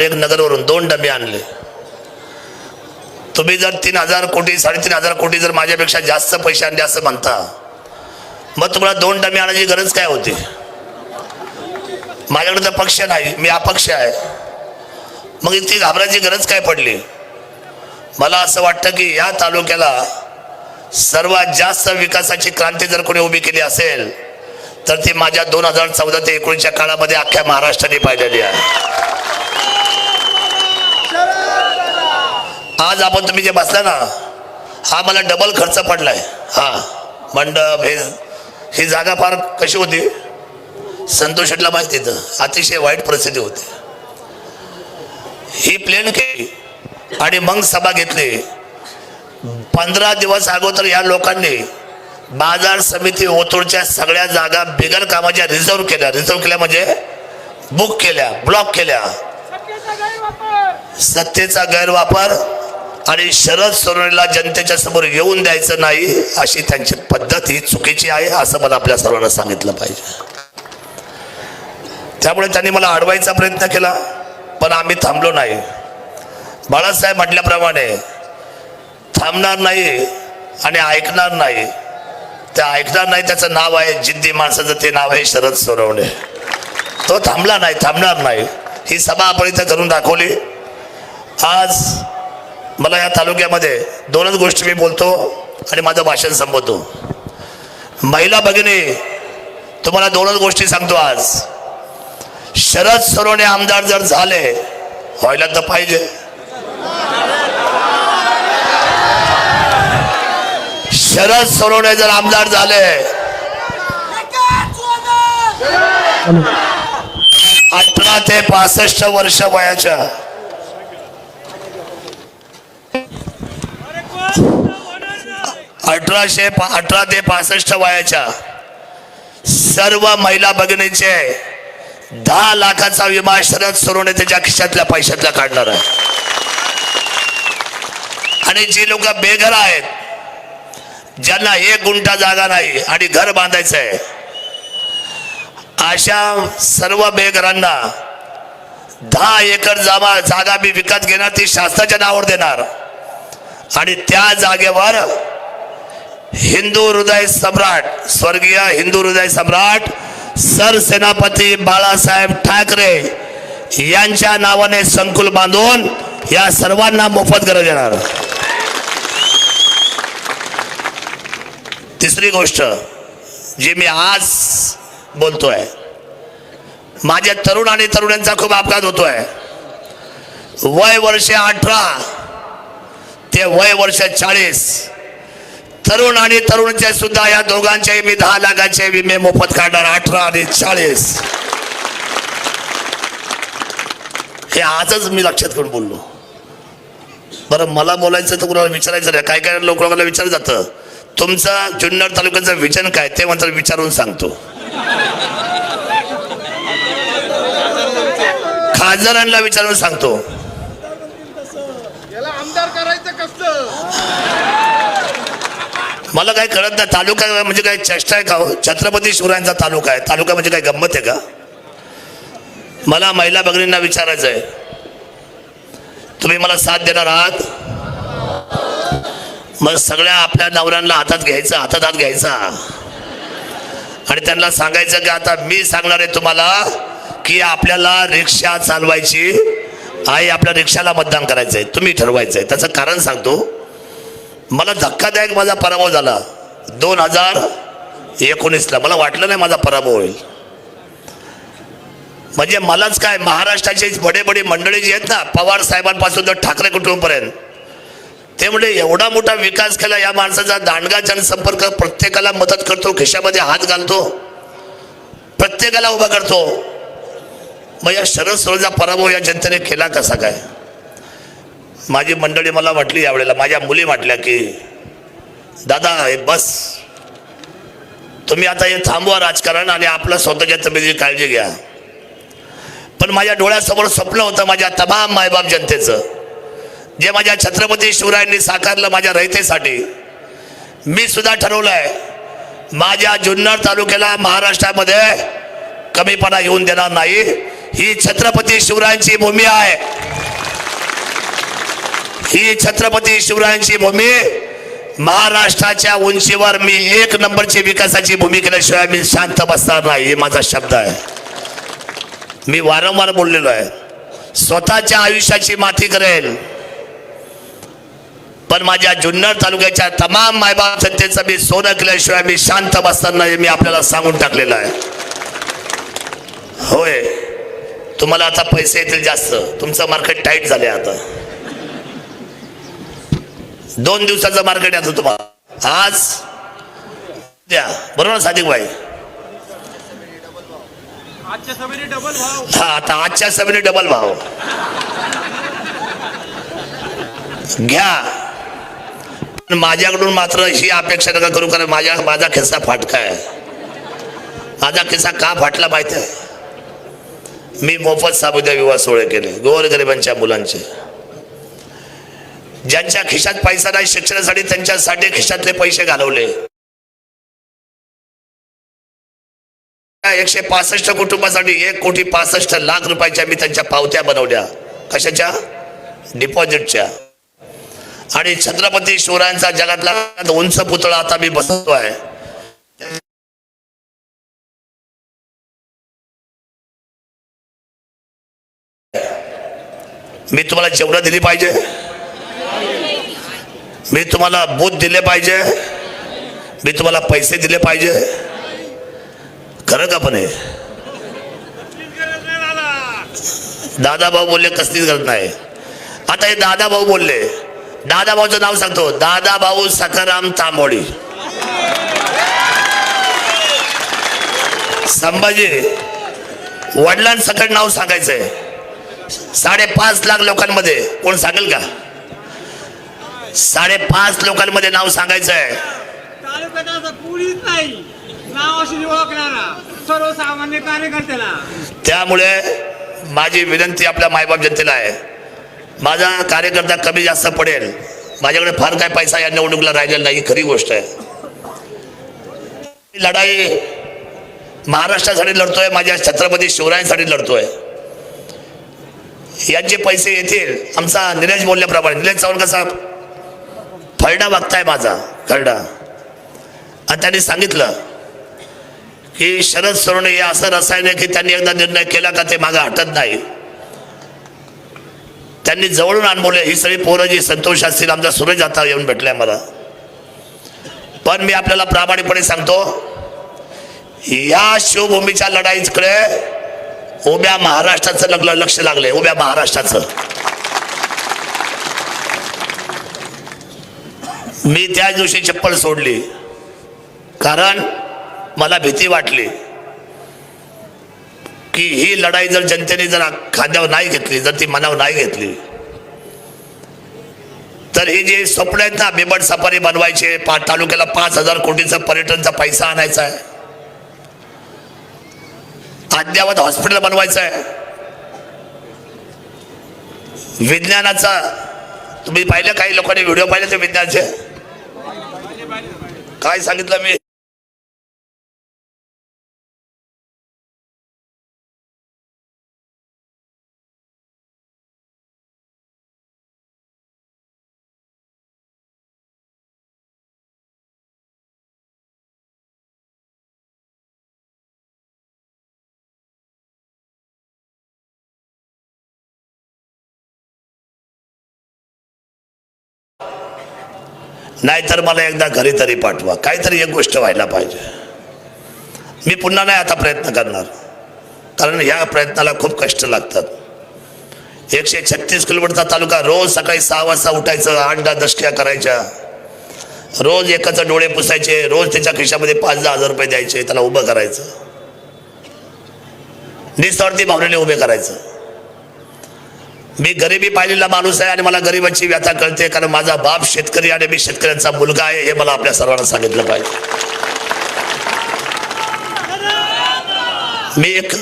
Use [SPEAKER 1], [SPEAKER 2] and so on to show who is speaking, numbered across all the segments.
[SPEAKER 1] आणि एक नगरवरून दोन डबे आणले. तुम्ही जर तीन हजार कोटी साडेतीन हजार कोटी जर माझ्यापेक्षा जास्त पैसे आणले असं म्हणता मग तुम्हाला दोन डबे आणायची गरज काय होती? माझ्याकडे तर पक्ष नाही मी अपक्ष आहे. मग इतकी घाबरायची गरज काय पडली? मला असं वाटतं की या तालुक्याला सर्वात जास्त विकासाची क्रांती जर कोणी उभी केली असेल तर ती माझ्या दोन हजार चौदा ते एकोणीसच्या काळामध्ये अख्ख्या महाराष्ट्राने पाहिलेली आहे. आज आपण तुम्ही जे बसला ना हा मला डबल खर्च पडलाय. हा मंडप हे ही जागा फार कशी होती? संतोष शेटला माहिती तर अतिशय वाईट परिस्थिती होती. ही प्लेन केली आणि मग सभा घेतली. पंधरा दिवस अगोदर या लोकांनी बाजार समिती ओतूरच्या सगळ्या जागा बिगर कामाच्या रिझर्व केल्या. रिझर्व केल्या म्हणजे बुक केल्या ब्लॉक केल्या. सत्तेचा गैरवापर आणि शरद सोनवणेला जनतेच्या समोर येऊन द्यायचं नाही अशी त्यांची पद्धत ही चुकीची आहे असं मला आपल्या सर्वांना सांगितलं पाहिजे. त्यामुळे त्यांनी मला अडवायचा प्रयत्न केला पण आम्ही थांबलो नाही. बाळासाहेब म्हटल्याप्रमाणे थांबणार नाही आणि ऐकणार नाही. ते ऐकणार नाही त्याचं नाव आहे जिद्दी माणसाचं ते नाव आहे शरद सोनवणे. तो थांबला नाही थांबणार नाही. ही सभा आपण इथं करून दाखवली. आज मला या तालुक्यामध्ये दोनच गोष्टी मी बोलतो आणि माझं भाषण संबोधतो महिला भगिनी तुम्हाला दोनच गोष्टी सांगतो आज. शरद सरोने आमदार जर झाले व्हायला तर पाहिजे. शरद सरोने जर आमदार झाले अठरा ते पासष्ट वर्ष वयाच्या अठराशे अठरा ते पासष्ट वयाच्या सर्व महिला भगिनीचे दहा लाखाचा विमा शरद सोनवणे त्याच्या खिशातल्या पैशातल्या काढणार आहे. आणि जी लोक बेघर आहेत ज्यांना एक गुंठा जागा नाही आणि घर बांधायचं आहे अशा सर्व बेघरांना दहा एकर जागा जागा मी विकत घेणार ती शासनाच्या नावावर देणार. आणि त्या जागेवर हिंदू हृदय सम्राट स्वर्गीय हिंदू हृदय सम्राट सरसेनापती बाळासाहेब ठाकरे यांच्या नावाने संकुल बांधून या सर्वांना मोफत गरज येणार तिसरी गोष्ट जी मी आज बोलतोय माझ्या तरुण आणि तरुणांचा खूप अपघात होतोय. वय वर्ष अठरा ते वय वर्ष चाळीस तरुण आणि तरुणचे सुद्धा या दोघांचे मी दहा लाखाचे विमे मोफत काढणार अठरा आणि चाळीस. हे आजच मी लक्षात करून बोललो. बरं मला बोलायचं तर कुणाला विचारायचं नाही. काय काय लोक मला विचारलं जातं. तुमचं जुन्नर तालुक्याचं विजन काय ते म्हणतात विचारून सांगतो. खासदारांना विचारून सांगतो.
[SPEAKER 2] आमदार करायचं कसं
[SPEAKER 1] मला काय कळत नाही तालुका म्हणजे काय चेष्टा आहे का हो? छत्रपती शिवरायांचा तालुका आहे. तालुका म्हणजे काय गंमत आहे का? मला महिला भगिनींना विचारायचं आहे. तुम्ही मला साथ देणार आहात? मग सगळ्या आपल्या नवऱ्यांना हातात घ्यायचं हातात हात घ्यायचा. आणि त्यांना सांगायचं की आता मी सांगणार आहे तुम्हाला की आपल्याला रिक्षा चालवायची आई आपल्या रिक्षाला मतदान करायचं आहे तुम्ही ठरवायचं आहे त्याचं कारण सांगतो. मला धक्कादायक माझा पराभव झाला. दोन हजार एकोणीसला. मला वाटलं नाही माझा पराभव होईल. म्हणजे मलाच काय महाराष्ट्राची बडे बडे मंडळी जी आहेत ना पवार साहेबांपासून तर ठाकरे कुटुंबपर्यंत ते म्हणजे एवढा मोठा विकास केला या माणसाचा दांडगा जनसंपर्क प्रत्येकाला मदत करतो खिशामध्ये हात घालतो प्रत्येकाला उभा करतो. मग या शरद सरोजा पराभव या जनतेने केला कसा काय? माझी मंडळी मला म्हटली यावेळेला माझ्या मुली म्हटल्या की दादा हे बस. तुम्ही आता हे थांबवा राजकारण आणि आपलं स्वतःच्या तब्येतीची काळजी घ्या. पण माझ्या डोळ्यासमोर स्वप्न होतं माझ्या तमाम मायबाप जनतेचं. जे माझ्या छत्रपती शिवरायांनी साकारलं माझ्या रयतेसाठी मी सुद्धा ठरवलंय माझ्या जुन्नर तालुक्याला महाराष्ट्रामध्ये कमीपणा येऊन देणार नाही. ही छत्रपती शिवरायांची भूमी आहे. ही छत्रपती शिवरायांची भूमी महाराष्ट्राच्या उंचीवर मी एक नंबरची विकासाची भूमी केल्याशिवाय मी शांत बसणार नाही हे माझा शब्द आहे. मी वारंवार बोललेलो आहे. स्वतःच्या आयुष्याची माती करेल. पण माझ्या जुन्नर तालुक्याच्या तमाम मायबाप जनतेचं मी सोनं केल्याशिवाय मी शांत बसणार नाही हे मी आपल्याला सांगून टाकलेलं आहे. होय तुम्हाला आता पैसे येतील जास्त. तुमचं मार्केट टाईट झाले आता. दोन दिवसाचं मार्केट आता तुम्हाला. आज द्या. बरोबर सादिक भाई
[SPEAKER 2] आजच्या सभेने डबल भाव.
[SPEAKER 1] हा आता आजच्या सभेने डबल भाव. घ्या. पण माझ्याकडून मात्र ही अपेक्षा नका करू कारण माझ्या माझा खिस्सा फाटका आहे. माझा खिस्सा का फाटला माहिती आहे? मी मोफत साबुद्या विवाह सोहळे केले. गोरगरिबांच्या मुलांचे. ज्यांच्या खिशात पैसा नाही शिक्षणासाठी त्यांच्यासाठी खिशातले पैसे घालवले. एकशे पासष्ट कुटुंबासाठी एक कोटी पासष्ट लाख रुपयाच्या मी त्यांच्या पावत्या बनवल्या. कशाच्या? डिपॉझिटच्या आणि छत्रपती शिवरायांचा जगातला उंच पुतळा आता मी बसतो आहे. मी तुम्हाला जेवढं दिली पाहिजे मी तुम्हाला बूथ दिले पाहिजे. मी तुम्हाला पैसे दिले पाहिजे. खरं का पण हे?
[SPEAKER 2] दादा
[SPEAKER 1] दादा भाऊ बोलले कसलीच गरज नाही. आता हे दादा भाऊ बोलले. दादा भाऊचं नाव सांगतो. दादा भाऊ सखाराम तांबोळी. संभाजी वडिलांसकट नाव सांगायचंय. साडेपाच लाख लोकांमध्ये. कोण सांगेल का? साडेपाच लोकांमध्ये नाव सांगायचं आहे
[SPEAKER 2] सर्वसामान्य कार्यकर्त्याला.
[SPEAKER 1] त्यामुळे माझी विनंती आपल्या मायबाप जनतेला आहे. माझा कार्यकर्ता कमी जास्त पडेल. माझ्याकडे फार काय पैसा या निवडणुकीला राहिलेला नाही खरी गोष्ट आहे. लढाई महाराष्ट्रासाठी लढतोय माझ्या छत्रपती शिवरायांसाठी लढतोय. यांचे पैसे येतील. आमचा निलेश बोलल्याप्रमाणे निलेश चव्हाण कसा फरडा बघताय माझा खरडा. आणि त्यांनी सांगितलं की शरद सोडणे हे असं रसायन आहे की त्यांनी एकदा निर्णय केला का ते मागे हटत नाही. त्यांनी जवळून अनुभवले ही सगळी पोरं जी संतोष असतील आमचा सूरज आता येऊन भेटलाय मला पण मी आपल्याला प्रामाणिकपणे सांगतो या शिवभूमीच्या लढाईकडे उभ्या महाराष्ट्राचं लग्न लक्ष लागले उभ्या महाराष्ट्राचं. मी त्याच दिवशी चप्पल सोडली. कारण मला भीती वाटली की ही लढाई जर जनतेने जर खांद्यावर नाही घेतली जर ती मनावर नाही घेतली तर ही जी स्वप्न आहेत ना बिबट सफारी बनवायचे तालुक्याला पाच हजार कोटीचा पर्यटनचा पैसा आणायचा आहे. अद्यावत हॉस्पिटल बनवायचं आहे. विज्ञानाचा तुम्ही पाहिलं काही लोकांनी व्हिडिओ पाहिले ते विज्ञानाचे? काय सांगितलं मी? नाहीतर मला एकदा घरी तरी पाठवा. काहीतरी एक गोष्ट व्हायला पाहिजे. मी पुन्हा नाही आता प्रयत्न करणार. कारण ह्या प्रयत्नाला खूप कष्ट लागतात. एकशे छत्तीस किलोमीटरचा तालुका रोज सकाळी सहा वाजता उठायचं आठ दहा दशक्या करायच्या. रोज एकाचं डोळे पुसायचे रोज त्याच्या खिशामध्ये पाच दहा हजार रुपये द्यायचे त्याला उभं करायचं. निस्वार्थी भावनेने उभे करायचं. मी गरिबी पाहिलेला माणूस आहे आणि मला गरिबाची व्यथा कळते कारण माझा बाप शेतकरी आणि मी शेतकऱ्यांचा मुलगा आहे हे मला आपल्या सर्वांना सांगितलं पाहिजे. मी एक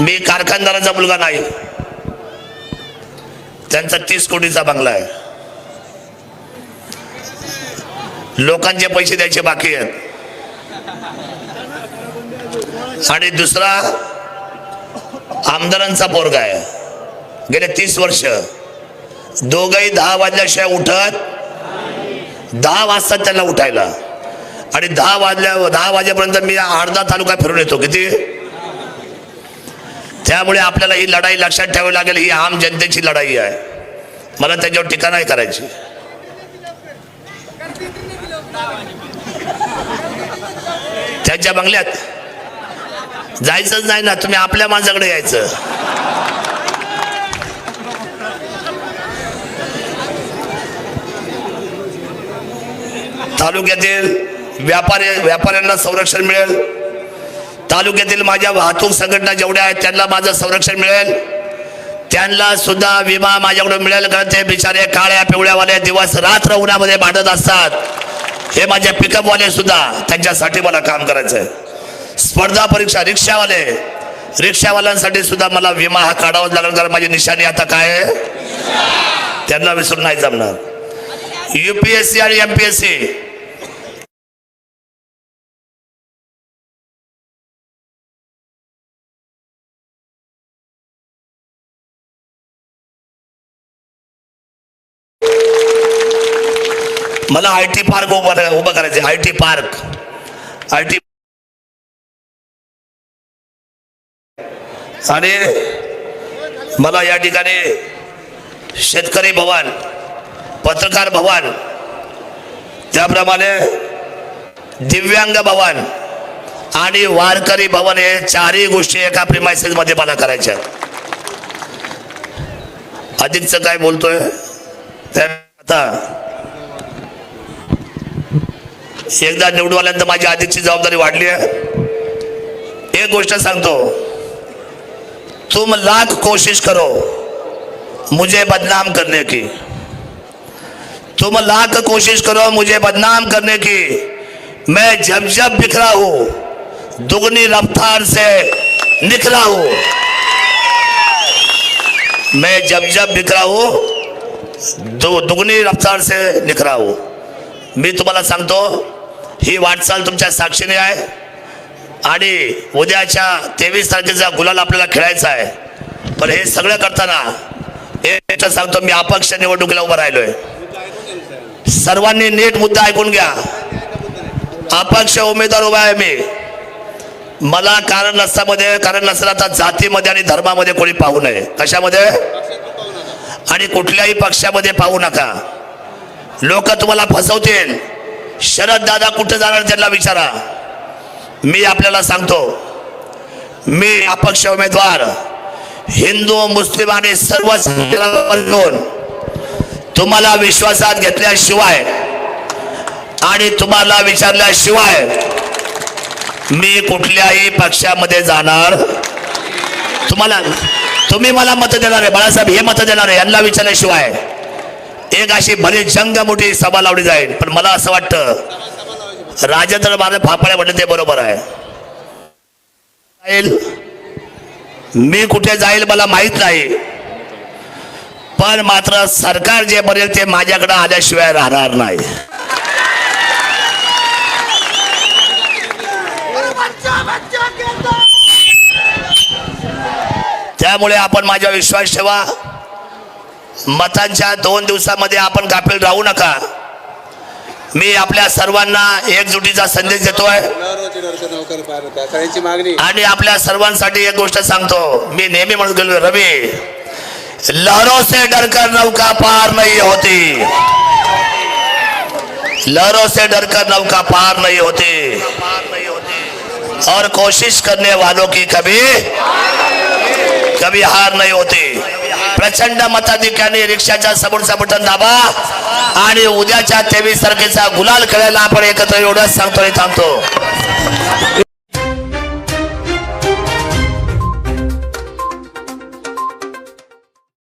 [SPEAKER 1] मी कारखानदाराचा मुलगा नाही. त्यांचा तीस कोटीचा बंगला आहे. लोकांचे पैसे द्यायचे बाकी आहेत. आणि दुसरा आमदारांचा पोरगा आहे. गेले तीस वर्ष. दोघही दहा वाजल्याशिवाय उठत दहा वाजता त्याला उठायला. आणि दहा वाजल्या दहा वाजेपर्यंत मी अर्धा तालुका फिरून येतो. किती? त्यामुळे आपल्याला ही लढाई लक्षात ठेवावी लागेल. ही आम जनतेची लढाई आहे. मला त्याच्यावर टीका नाही करायची. त्याच्या बंगल्यात जायचंच नाही ना तुम्ही आपल्या माणसाकडे यायचं. तालुक्यातील व्यापारी व्यापाऱ्यांना संरक्षण मिळेल. तालुक्यातील माझ्या वाहतूक संघटना जेवढ्या आहेत त्यांना माझं संरक्षण मिळेल. त्यांना सुद्धा विमा माझ्याकडून मिळेल कारण ते बिचारे काळ्या पिवळ्यावाले दिवस रात्र उन्हामध्ये भांडत असतात. हे माझ्या पिकअपवाले सुद्धा त्यांच्यासाठी मला काम करायचं आहे स्पर्धा परीक्षा रिक्षावाले. रिक्षावाल्यांसाठी सुद्धा मला विमा हा काढावाच लागला कारण माझी निशाणी आता काय आहे? त्यांना विसरून नाही जमणार. युपीएससी आणि एमपीएससी मला आय टी पार्क उभं उभं करायचं I T park I T आणि मला या ठिकाणी शेतकरी भवन पत्रकार भवन त्याप्रमाणे दिव्यांग भवन आणि वारकरी भवन हे चारही गोष्टी एका प्रिमायसेस मध्ये मला करायच्या अधिकचं काय बोलतोय? त्या आता एकदा निवडून आल्यानंतर माझी अधिकची जबाबदारी वाढली आहे. एक गोष्ट सांगतो. तुम लाख कोशिश करो मुझे बदनाम करने की। तुम लाख कोशिश करो मुझे बदनाम करने की। मैं जब जब बिखरा हूँ दुगनी रफ्तार से निकला हूँ। मैं जब जब बिखरा हूँ दु, दुगनी रफ्तार से निखरा हूँ। मी तुम्हाला सांगतो ही वाटचाल तुमच्या साक्षीने आहे। आणि उद्याच्या तेवीस तारखेचा गुलाल आपल्याला खेळायचा आहे. पण हे सगळं करताना हे सांगतो मी अपक्ष निवडणुकीला उभं राहिलोय. सर्वांनी नीट मुद्दा ऐकून घ्या. अपक्ष उमेदवार उभा आहे मी. मला कारण नसतामध्ये कारण नसलं आता जातीमध्ये आणि धर्मामध्ये कोणी पाहू नये. कशामध्ये? आणि कुठल्याही पक्षामध्ये पाहू नका. लोक तुम्हाला फसवतील. शरद दादा कुठे जाणार त्यांना विचारा. मी आपल्याला सांगतो मी अपक्ष उमेदवार हिंदू मुस्लिम आणि सर्व मिळून तुम्हाला विश्वासात घेतल्याशिवाय आणि तुम्हाला विचारल्याशिवाय मी कुठल्याही पक्षामध्ये जाणार. तुम्हाला तुम्ही मला मत देणार आहे बाळासाहेब हे मत देणार आहे यांना विचारल्याशिवाय. एक अशी भली जंग मोठी सभा लावली जाईल. पण मला असं वाटतं राजेंद्र महाराज फाफाळे म्हणले ते बरोबर आहे. मी कुठे जाईल मला माहीत नाही. पण मात्र सरकार जे बनेल ते माझ्याकडे आल्याशिवाय राहणार नाही. त्यामुळे आपण माझ्या विश्वास ठेवा. मतांच्या दोन दिवसामध्ये आपण गाफील राहू नका. मी आपल्या सर्वांना एकजुटीचा संदेश देतोय. आणि आपल्या सर्वांसाठी एक गोष्ट सांगतो. मी नेहमी म्हणत गेलो रवी लहरों से डरकर नौका पार नहीं होती. लहरों से डरकर नौका पार नहीं होती। और कोशिश करने वालों की कभी कभी हार नहीं होती। प्रचंड मताधिक्याने रिक्षाच्या समोरचा बटन दाबा. आणि उद्याच्या तेवीस तारखेचा गुलाल खेळायला आपण एकत्र एवढंच सांगतो आणि थांबतो.